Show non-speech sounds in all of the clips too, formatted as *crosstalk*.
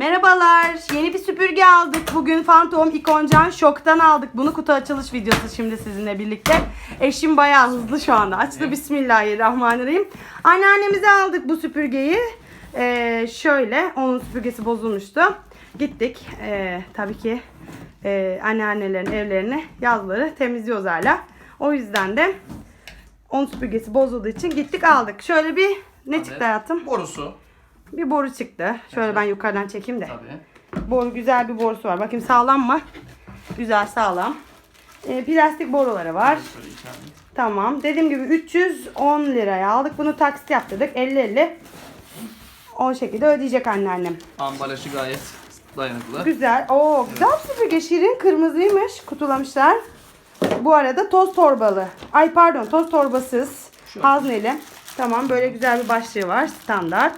Merhabalar. Yeni bir süpürge aldık. Bugün Phantom Ikoncan Şok'tan aldık. Bunu kutu açılış videosu şimdi sizinle birlikte. Eşim bayağı hızlı şu anda. Açtı Bismillahirrahmanirrahim. Anneannemize aldık bu süpürgeyi. Ee, şöyle onun süpürgesi bozulmuştu. Gittik. Ee, tabii ki e, anneannelerin evlerini yazları temizliyoruz hala. O yüzden de onun süpürgesi bozulduğu için gittik aldık. Şöyle bir ne çıktı hayatım? Borusu. Bir boru çıktı. Şöyle ben yukarıdan çekeyim de. Tabii. Boru güzel bir borusu var. Bakayım sağlam mı? Güzel sağlam. Ee, plastik boruları var. Tamam. Dediğim gibi 310 liraya aldık. Bunu taksit yaptırdık. 50-50. O şekilde ödeyecek anneannem. Ambalajı gayet dayanıklı. Güzel. Oo, güzel bir süpürge. Şirin. Kırmızıymış. Kutulamışlar. Bu arada toz torbalı. Ay pardon toz torbasız. Hazneli. Tamam böyle güzel bir başlığı var. Standart.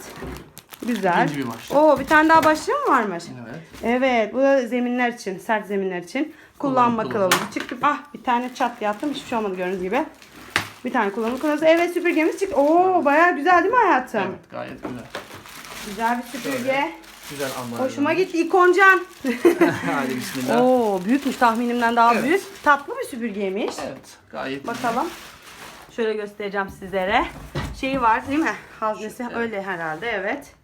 Güzel. İkinci bir başlık. Oo bir tane daha başlığı mı varmış? Evet. Evet bu da zeminler için, sert zeminler için kullanma Kullanım kılavuzu çıktı. Ah bir tane çat yattım hiçbir şey olmadı gördüğünüz gibi. Bir tane kullanım kılavuzu. Evet süpürgemiz çıktı. Oo bayağı güzel değil mi hayatım? Evet gayet güzel. Güzel bir süpürge. Şöyle. Güzel ambalaj. Hoşuma gitti. İkoncan. *laughs* Hadi bismillah. Oo büyükmüş tahminimden daha Evet. büyük. Tatlı bir süpürgeymiş. Evet gayet Bakalım. Şöyle göstereceğim sizlere. Şeyi var değil mi? Haznesi öyle herhalde evet.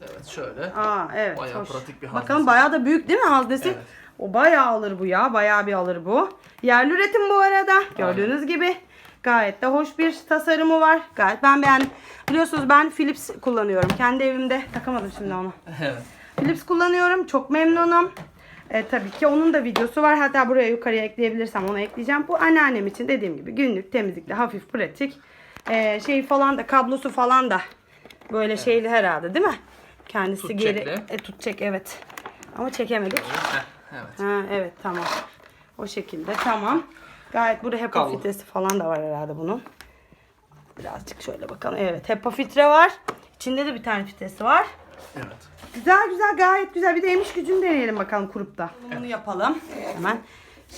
Evet şöyle. Aa evet Bayağı hoş. pratik bir Bakalım haznesi. bayağı da büyük değil mi haznesi? Evet. O bayağı alır bu ya. Bayağı bir alır bu. Yerli üretim bu arada. Gördüğünüz gibi. Gayet de hoş bir tasarımı var. Gayet ben beğendim. Biliyorsunuz ben Philips kullanıyorum. Kendi evimde takamadım şimdi onu. *laughs* Evet. Philips kullanıyorum. Çok memnunum. E, tabii ki onun da videosu var. Hatta buraya yukarıya ekleyebilirsem onu ekleyeceğim. Bu anneannem için dediğim gibi günlük temizlikte hafif pratik. E, şey falan da kablosu falan da böyle şeyli herhalde değil mi? Kendisi Tut geri e, tutacak evet. Ama çekemedik. Heh, evet. Ha, evet tamam. O şekilde tamam. Gayet burada HEPA Kablo. filtresi falan da var herhalde bunun. Birazcık şöyle bakalım. Evet HEPA filtre var. İçinde de bir tane filtresi var. Evet. Güzel güzel gayet güzel. Bir de emiş gücünü deneyelim bakalım kurupta. Bunu yapalım. Hemen.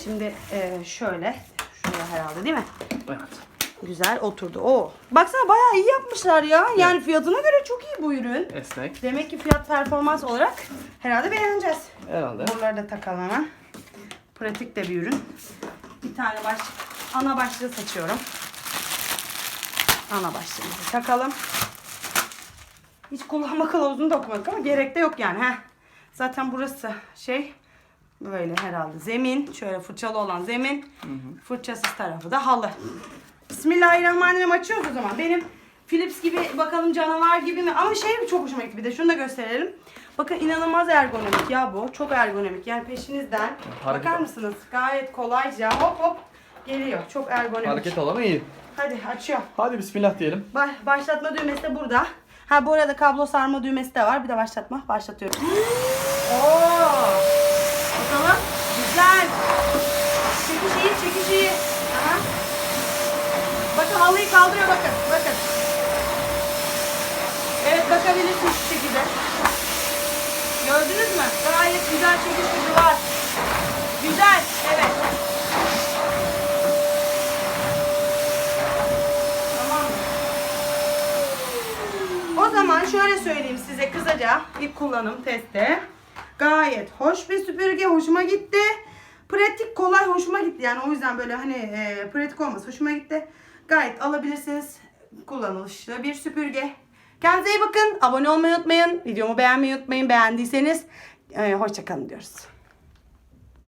Şimdi e, şöyle. Şuraya herhalde değil mi? Evet. Güzel oturdu. Oo. Baksana bayağı iyi yapmışlar ya. Yani fiyatına göre çok iyi bu ürün. Esnek. Demek ki fiyat performans olarak herhalde beğeneceğiz. Herhalde. Bunları da takalım hemen. Pratik de bir ürün. Bir tane baş, ana başlığı seçiyorum. Ana başlığımızı takalım. Hiç kullanma kılavuzunu da okumadık ama gerek de yok yani. Heh. Zaten burası şey böyle herhalde zemin. Şöyle fırçalı olan zemin. Fırçasız tarafı da halı. Bismillahirrahmanirrahim açıyoruz o zaman. Benim Philips gibi bakalım canavar gibi mi? Ama şey çok hoşuma gitti bir de şunu da gösterelim. Bakın inanılmaz ergonomik ya bu. Çok ergonomik. Yani peşinizden. Hareket Bakar al. mısınız? Gayet kolayca hop hop geliyor. Çok ergonomik. Hareket alanı iyi. Hadi açıyorum. Hadi bismillah diyelim. Ba- başlatma düğmesi de burada. Ha bu arada kablo sarma düğmesi de var. Bir de başlatma. Başlatıyorum. *gasps* Oo! Bakalım. Güzel. Çekiş iyi, çekiş iyi. Aha. Bakın halıyı kaldırıyor bakın. Bakın. Evet bakabilirsiniz şu şekilde. Gördünüz mü? Gayet güzel çekiş gücü var. Güzel. Evet. Tamam. O zaman şöyle söyleyeyim size kısaca ilk kullanım testi. Gayet hoş bir süpürge hoşuma gitti. Pratik kolay hoşuma gitti yani o yüzden böyle hani e, pratik olması hoşuma gitti. Gayet alabilirsiniz kullanışlı bir süpürge. Kendinize iyi bakın. Abone olmayı unutmayın. Videomu beğenmeyi unutmayın. Beğendiyseniz e, hoşçakalın diyoruz.